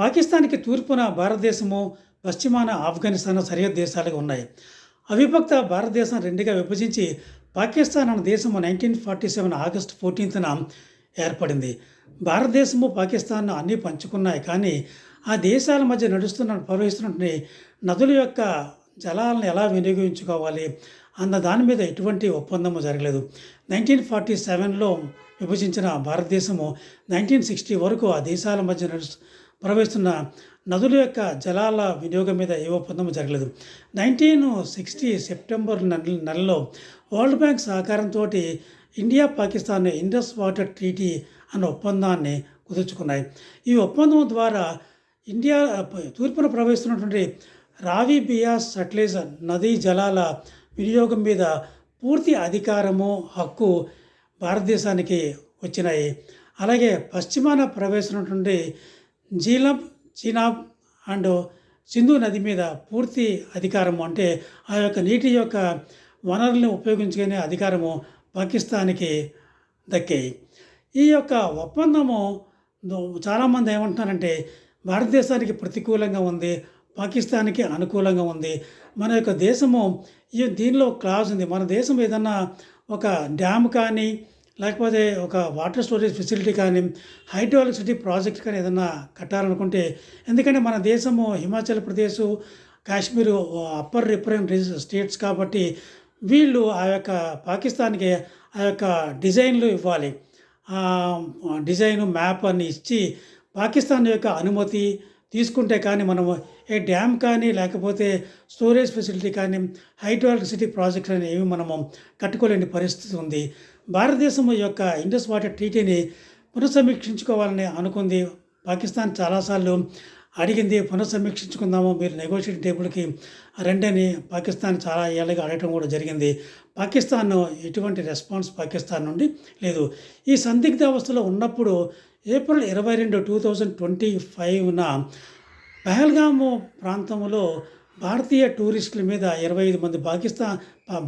పాకిస్తాన్కి తూర్పున భారతదేశము పశ్చిమాన ఆఫ్ఘనిస్తాన్ సరిహద్దు దేశాలుగా ఉన్నాయి. అవిభక్త భారతదేశం రెండుగా విభజించి పాకిస్తాన్ అనే దేశము నైన్టీన్ ఫార్టీ సెవెన్ ఆగస్టు ఫోర్టీన్త్న ఏర్పడింది. భారతదేశము పాకిస్తాన్ అన్నీ పంచుకున్నాయి కానీ ఆ దేశాల మధ్య నడుస్తున్న ప్రవహిస్తున్నటువంటి నదుల యొక్క జలాలను ఎలా వినియోగించుకోవాలి అన్న దాని మీద ఎటువంటి ఒప్పందము జరగలేదు. నైన్టీన్ ఫార్టీ సెవెన్లో విభజించిన భారతదేశము నైన్టీన్ సిక్స్టీ వరకు ఆ దేశాల మధ్య నడుస్తు ప్రవహిస్తున్న నదుల యొక్క జలాల వినియోగం మీద ఏ ఒప్పందము జరగలేదు. నైన్టీన్ సిక్స్టీ సెప్టెంబర్ నెలలో వరల్డ్ బ్యాంక్ సహకారంతో India Pakistan Indus water treaty అన్న ఒప్పందాన్ని కుదుర్చుకున్నాయి. ఈ ఒప్పందం ద్వారా ఇండియా తూర్పున ప్రవహిస్తున్నటువంటి రావి బియాస్ సట్లేజ్ నదీ జలాల వినియోగం మీద పూర్తి అధికారము హక్కు భారతదేశానికి వచ్చినాయి. అలాగే పశ్చిమాన ప్రవేశించినటువంటి జీలం చినాబ్ అండ్ సింధు నది మీద పూర్తి అధికారము అంటే ఆ యొక్క నీటి యొక్క వనరుల్ని ఉపయోగించుకునే అధికారము పాకిస్తాన్కి దక్కాయి. ఈ యొక్క ఒప్పందము చాలామంది ఏమంటున్నారంటే భారతదేశానికి ప్రతికూలంగా ఉంది పాకిస్తాన్కి అనుకూలంగా ఉంది. మన యొక్క దేశము ఈ దీనిలో క్లాజ్ ఉంది. మన దేశం ఏదన్నా ఒక డ్యామ్ కానీ లేకపోతే ఒక వాటర్ స్టోరేజ్ ఫెసిలిటీ కానీ హైడ్రో ఎలక్ట్రిసిటీ ప్రాజెక్ట్ కానీ ఏదన్నా కట్టాలనుకుంటే ఎందుకంటే మన దేశము Himachal Pradesh Kashmir upper riparian states కాబట్టి వీళ్ళు ఆ యొక్క పాకిస్తాన్కి ఆ యొక్క డిజైన్లు ఇవ్వాలి. ఆ డిజైన్ మ్యాప్ అని ఇచ్చి పాకిస్తాన్ యొక్క అనుమతి తీసుకుంటే కానీ మనము ఏ డ్యామ్ కానీ లేకపోతే స్టోరేజ్ ఫెసిలిటీ కానీ హైడ్రో ఎలక్ట్రిసిటీ ప్రాజెక్ట్ అనేవి ఏమి మనము కట్టుకోలేని పరిస్థితి ఉంది. భారతదేశం యొక్క ఇండస్ వాటర్ ట్రీటీని పునఃసమీక్షించుకోవాలని అనుకుంది. పాకిస్తాన్ చాలాసార్లు అడిగింది పునఃసమీక్షించుకుందాము మీరు నెగోషియేటింగ్ టేబుల్కి రెండని. పాకిస్తాన్ చాలా ఏళ్ళగా అడగటం కూడా జరిగింది. పాకిస్తాన్ ఎటువంటి రెస్పాన్స్ పాకిస్తాన్ నుండి లేదు. ఈ సందిగ్ధ అవస్థలో ఉన్నప్పుడు ఏప్రిల్ ఇరవై రెండు టూ థౌజండ్ ట్వంటీ ఫైవ్న పహల్గాము ప్రాంతంలో భారతీయ టూరిస్టుల మీద ఇరవై ఐదు మంది పాకిస్తాన్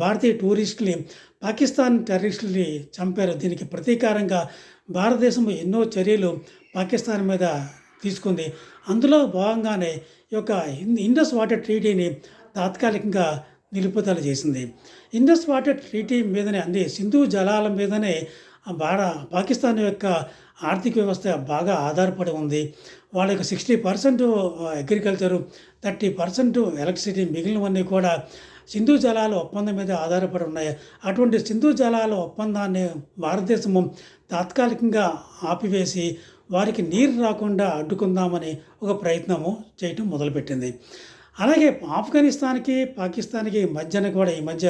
భారతీయ టూరిస్టులని పాకిస్తాన్ టెర్రరిస్టులని చంపారు. దీనికి ప్రతీకారంగా భారతదేశం ఎన్నో చర్యలు పాకిస్తాన్ మీద తీసుకుంది. అందులో భాగంగానే ఈ యొక్క ఇండస్ వాటర్ ట్రీటీని తాత్కాలికంగా నిలుపుదల చేసింది. ఇండస్ వాటర్ ట్రీటీ మీదనే అంది సింధు జలాల మీదనే భార పాకిస్తాన్ యొక్క ఆర్థిక వ్యవస్థ బాగా ఆధారపడి ఉంది. వాళ్ళ యొక్క sixty percent agriculture thirty percent electricity మిగిలినవన్నీ కూడా సింధు జలాల ఒప్పందం మీద ఆధారపడి ఉన్నాయి. అటువంటి సింధు జలాల ఒప్పందాన్ని భారతదేశము తాత్కాలికంగా ఆపివేసి వారికి నీరు రాకుండా అడ్డుకుందామని ఒక ప్రయత్నము చేయటం మొదలుపెట్టింది. అలాగే ఆఫ్ఘనిస్తాన్కి పాకిస్తాన్కి మధ్యన కూడా ఈ మధ్య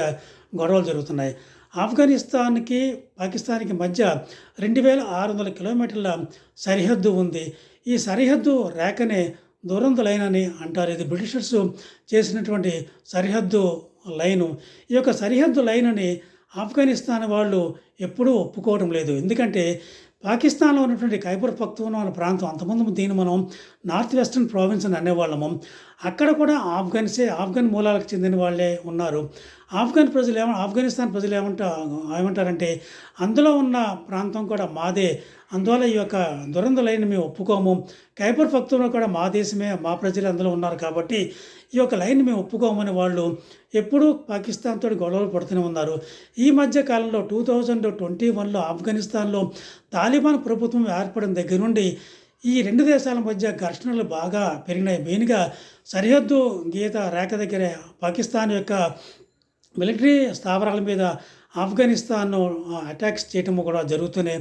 గొడవలు జరుగుతున్నాయి. ఆఫ్ఘనిస్తాన్కి పాకిస్తాన్కి మధ్య రెండు వేల ఆరు వందల కిలోమీటర్ల సరిహద్దు ఉంది. ఈ సరిహద్దు రేఖనే దూరంత లైన్ అని అంటారు. ఇది బ్రిటిషర్స్ చేసినటువంటి సరిహద్దు లైను. ఈ యొక్క సరిహద్దు లైన్ అని ఆఫ్ఘనిస్తాన్ వాళ్ళు ఎప్పుడూ ఒప్పుకోవడం లేదు. ఎందుకంటే పాకిస్తాన్లో ఉన్నటువంటి ఖైబర్ పఖ్తూన్ అనే ప్రాంతం అంతకుముందు దీన్ని మనం నార్త్ వెస్టర్న్ ప్రావిన్స్ అని అనేవాళ్ళము. అక్కడ కూడా ఆఫ్ఘన్సే ఆఫ్ఘన్ మూలాలకు చెందిన వాళ్ళే ఉన్నారు. ఆఫ్ఘన్ ప్రజలు ఏమ ఆఫ్ఘనిస్తాన్ ప్రజలు ఏమంటా ఏమంటారంటే అందులో ఉన్న ప్రాంతం కూడా మాదే. అందువల్ల ఈ యొక్క దురంద లైన్ మేము ఒప్పుకోము. ఖైబర్ పఖ్తూన్లో కూడా మా దేశమే మా ప్రజలు అందులో ఉన్నారు కాబట్టి ఈ యొక్క లైన్ మేము ఒప్పుకోమని వాళ్ళు ఎప్పుడూ పాకిస్తాన్తో గొడవలు పడుతూనే ఉన్నారు. ఈ మధ్య కాలంలో టూ థౌజండ్ ట్వంటీ వన్లో ఆఫ్ఘనిస్తాన్లో తాలిబాన్ ప్రభుత్వం ఏర్పడిన దగ్గర నుండి ఈ రెండు దేశాల మధ్య ఘర్షణలు బాగా పెరిగినాయి. మెయిన్గా సరిహద్దు గీత రేఖ దగ్గర పాకిస్తాన్ యొక్క మిలిటరీ స్థావరాల మీద ఆఫ్ఘనిస్తాన్ అటాక్స్ చేయటం కూడా జరుగుతూనే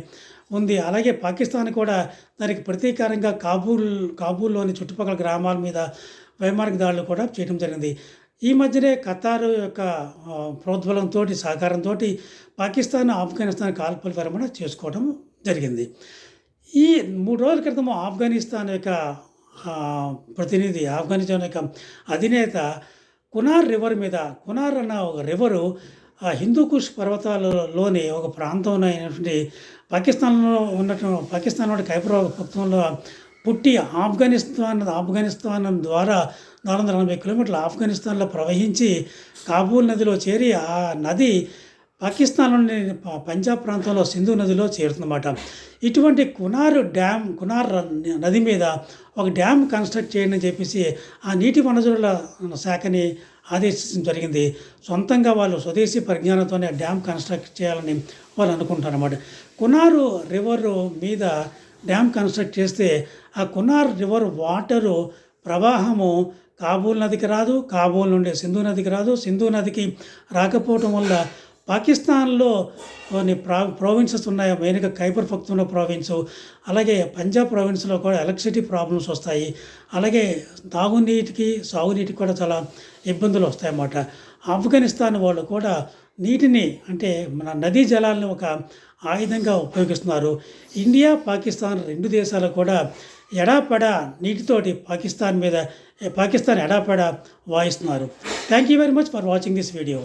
ఉంది. అలాగే పాకిస్తాన్ కూడా దానికి ప్రతీకారంగా కాబూల్ కాబూల్లోని చుట్టుపక్కల గ్రామాల మీద వైమానిక దాడులు కూడా చేయడం జరిగింది. ఈ మధ్యనే ఖతారు యొక్క ప్రోద్బలంతో సహకారంతో పాకిస్తాన్ ఆఫ్ఘనిస్తాన్ కాల్పుల విరమణ చేసుకోవడం జరిగింది. ఈ మూడు రోజుల క్రితం ఆఫ్ఘనిస్తాన్ యొక్క ప్రతినిధి ఆఫ్ఘనిస్తాన్ యొక్క అధినేత కునార్ రివర్ మీద కునార్ అన్న ఒక రివరు ఆ హిందూకుష్ పర్వతాలలోని ఒక ప్రాంతంలో అయినటువంటి పాకిస్తాన్లో ఉన్నటువంటి పాకిస్తాన్ పాకిస్తాన్లోని కైపరా పఖ్తూన్లో పుట్టి ఆఫ్ఘనిస్తాన్ ఆఫ్ఘనిస్తాన్ ద్వారా నాలుగు వందల నలభై కిలోమీటర్ల ఆఫ్ఘనిస్తాన్లో ప్రవహించి కాబూల్ నదిలో చేరి ఆ నది పాకిస్తాన్లోని ప- పంజాబ్ ప్రాంతంలో సింధు నదిలో చేరుతుందన్నమాట. ఇటువంటి కునార్ డ్యామ్ కునార్ నది మీద ఒక డ్యామ్ కన్స్ట్రక్ట్ చేయండి అని చెప్పేసి ఆ నీటి వనరుల శాఖని ఆదేశించడం జరిగింది. సొంతంగా వాళ్ళు స్వదేశీ పరిజ్ఞానంతోనే డ్యామ్ కన్స్ట్రక్ట్ చేయాలని వాళ్ళు అనుకుంటారు అన్నమాట కునారు రివర్ మీద డ్యామ్ కన్స్ట్రక్ట్ చేస్తే ఆ కునార్ రివర్ వాటరు ప్రవాహము కాబూల్ నదికి రాదు కాబూల్ నుండి సింధు నదికి రాదు. సింధు నదికి రాకపోవటం వల్ల పాకిస్తాన్లో కొన్ని ప్రా ప్రావిన్సెస్ ఉన్నాయి? మెయిన్గా ఖైబర్ పక్తున్న ప్రావిన్సు అలాగే పంజాబ్ ప్రావిన్స్లో కూడా ఎలక్ట్రిసిటీ ప్రాబ్లమ్స్ వస్తాయి. అలాగే తాగునీటికి సాగునీటికి కూడా చాలా ఇబ్బందులు వస్తాయన్నమాట. ఆఫ్ఘనిస్తాన్ వాళ్ళు కూడా నీటిని అంటే మన నదీ జలాలను ఒక ఆయుధంగా ఉపయోగిస్తున్నారు. ఇండియా పాకిస్తాన్ రెండు దేశాలు కూడా ఎడాపెడ నీటితోటి పాకిస్తాన్ మీద పాకిస్తాన్ ఎడాపెడ వాయిస్తున్నారు. Thank you very much for watching this video